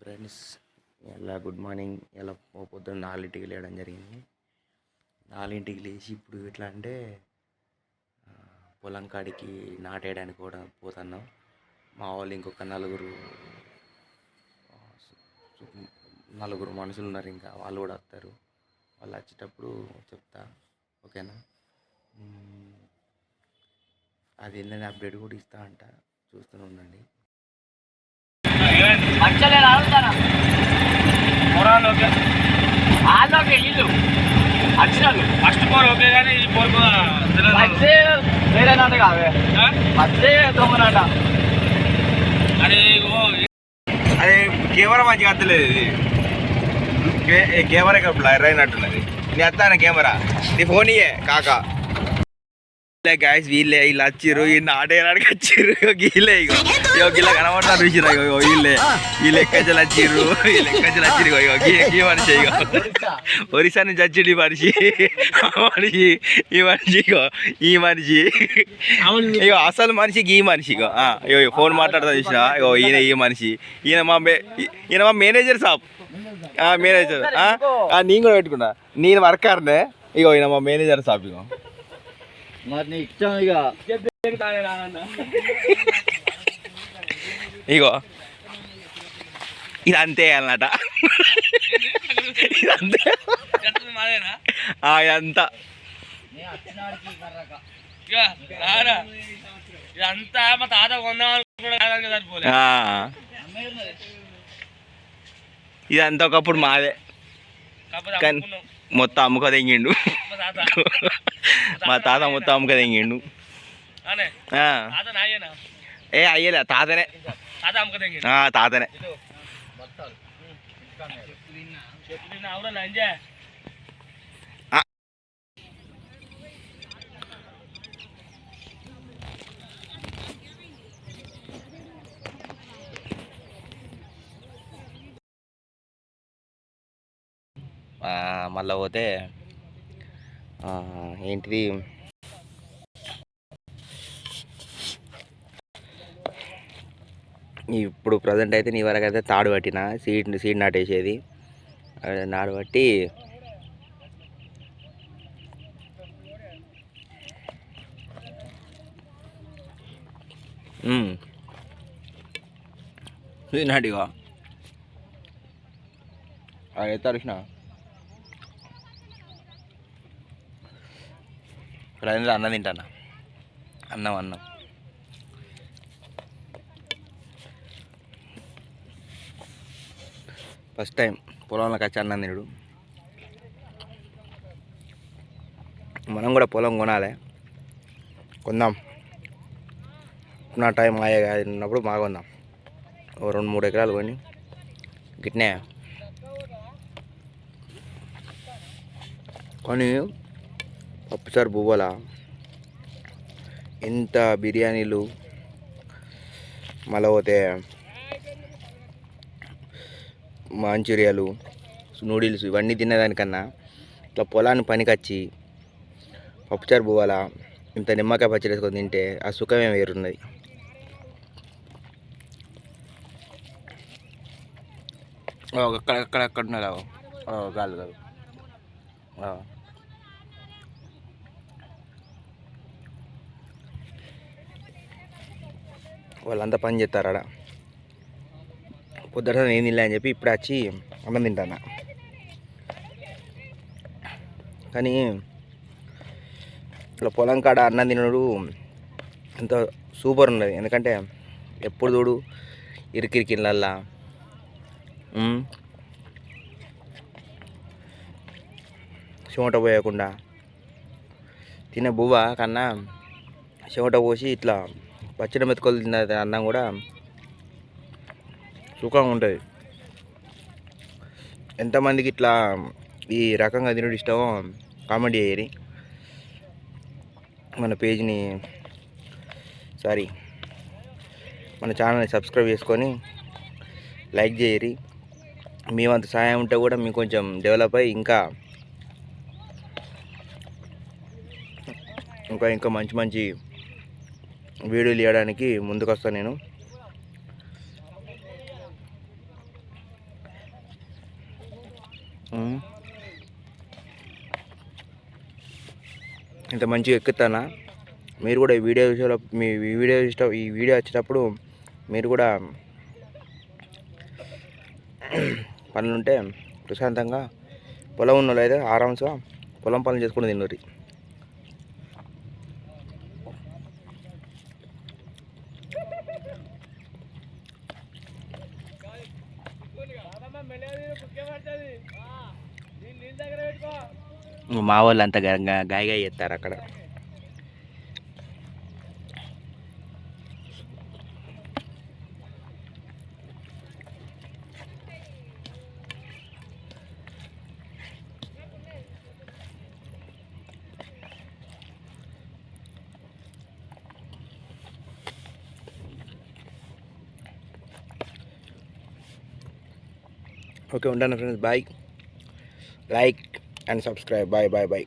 Friends ఎలా good morning ఎలా పొద్దున్న నాలుగింటికి లేవడం జరిగింది. నాలుగింటికి లేచి ఇప్పుడు ఎట్లా అంటే పొలం కాడికి నాటేయడానికి కూడా పోతున్నాం. మా వాళ్ళు ఇంకొక నలుగురు నలుగురు మనుషులు ఉన్నారు ఇంకా వాళ్ళు కూడా వస్తారు. వాళ్ళు వచ్చేటప్పుడు చెప్తా ఓకేనా? అది ఏంటంటే అప్డేట్ కూడా ఇస్తా అంట చూస్తూనే ఉండండి. మంచిగా ఆడుతారా మొరాలు ఓకే. ఇల్లు వచ్చినారు ఫస్ట్ ఫోర్ ఓకే కానీ ఈ ఫోర్ వేరే నాట కావే. వచ్చే దొంగనాట అరే అదే కెమెరా మంచిగా అత్తలేదు ఇది. కే- కెమెరా ఇక్కడ బ్లర్ అయినట్టున్నది నీ అత్తాన కెమెరా. నీ ఫోన్ ఇయ్యే కాకా. గాయస్ వీళ్ళే వీళ్ళు వచ్చిర్రు ఈ నాటేయడానికి వచ్చిర్రు వీళ్ళే వీళ్ళు ఎక్కచలు వచ్చిర్రు వీళ్ళు ఎక్కచలు వచ్చిర్రు ఇగో ఇగో గీ గీ మనిషి ఇగో ఒరిస్సా నుంచి వచ్చిండు ఈ మనిషి ఆ మనిషి ఈ మనిషి ఇగో ఈ మనిషి ఇగో అసలు మనిషి ఈ మనిషి ఇగో ఆ, ఇగో ఇగో ఫోన్ మాట్లాడతా చూసినా ఇగో ఈయన ఈ మనిషి ఈయన మా మే- ఈయన మా మేనేజర్ సాబ్ ఆ, మేనేజర్ ఆ, ఆ, నేను కూడా పెట్టుకున్నా నేను వర్కర్నే ఇగో ఈయన మా మేనేజర్ సాబ్ ఇగో మరి నీ ఇష్టం ఇక ఇగో. ఇది అంతే అన్నమాట. ఇదంతే. ఆ, ఇదంతా. ఇదంతా మా తాత. ఇదంతా ఒకప్పుడు మాదే. కానీ. మొత్తం అమ్ముక తెంగిండు. మా తాత. మొత్తం అమ్ముక తెంగిండు. ఏ అయ్యలే తాతనే. తాతనే. మళ్ళా పోతే ఆ, ఏంటిది? ఇప్పుడు ప్రజెంట్ అయితే నీ వరకు అయితే తాడు పట్టిన సీడ్ సీడ్ నాటేసేది. అది నాడు పట్టి సీడ్ నాటిగా. అది ఎత్తారు కృష్ణ ఇక్కడ అన్నం తింటానా? అన్నం అన్నం. ఫస్ట్ టైం పొలంలోకి వచ్చి అన్నం తినడు మనం కూడా పొలం కొనాలి. కొందాం. నా టైం ఆయా ఉన్నప్పుడు మా కొందాం. ఓ రెండు మూడు ఎకరాలు కొని గిట్నే. కానీ పప్పుచారు బువ్వల. ఎంత బిర్యానీలు మళ్ళీ పోతే మంచూరియాలు నూడిల్స్ ఇవన్నీ తినేదానికన్నా ఇట్లా పొలాన్ని పనికొచ్చి పప్పుచారు బువ్వాల ఇంత నిమ్మకాయ పచ్చడి వేసుకొని తింటే ఆ సుఖమే వేరున్నది. అక్కడ అక్కడ గాలి గాలి. ఆ. వాళ్ళంతా పని చేస్తారు ఆడ పొద్దుట నేను తినలే అని చెప్పి ఇప్పుడు వచ్చి అన్నం తింటాను. కానీ ఇట్లా పొలం కాడ అన్నం తినడు. ఎంతో సూపర్ ఉన్నది. ఎందుకంటే ఎప్పుడు చూడు ఇరికిరికిళ్ళల్లా. చెమట పోయకుండా. తినే బువ్వ కన్నా చెమట పోసి ఇట్లా పచ్చడి మెతుకలు తిన్న అన్నం కూడా సుఖంగా ఉంటుంది. ఎంతమందికి ఇట్లా ఈ రకంగా తినడం ఇష్టమో కామెంట్ చేయని మన పేజ్ని సారీ మన ఛానల్ని సబ్స్క్రైబ్ చేసుకొని లైక్ చేయరి. మేమంత సహాయం ఉంటే కూడా మీకు కొంచెం డెవలప్ అయ్యి ఇంకా ఇంకా ఇంకా మంచి మంచి వీడియోలు ఇవ్వడానికి ముందుకు వస్తాను నేను. ఇంత మంచిగా ఎక్కుతానా? మీరు కూడా ఈ వీడియో చూసే మీ వీడియో చూసే ఈ వీడియో వచ్చేటప్పుడు మీరు కూడా పనులుంటే ప్రశాంతంగా పొలం ఉన్న వాళ్ళు అయితే ఆరామ్స్గా పొలం పనులు చేసుకుని తిన్నరి మా వాళ్ళు అంతా గాయగా చేస్తారు అక్కడ ఓకే ఉంటాను friends bye like and subscribe. Bye bye bye.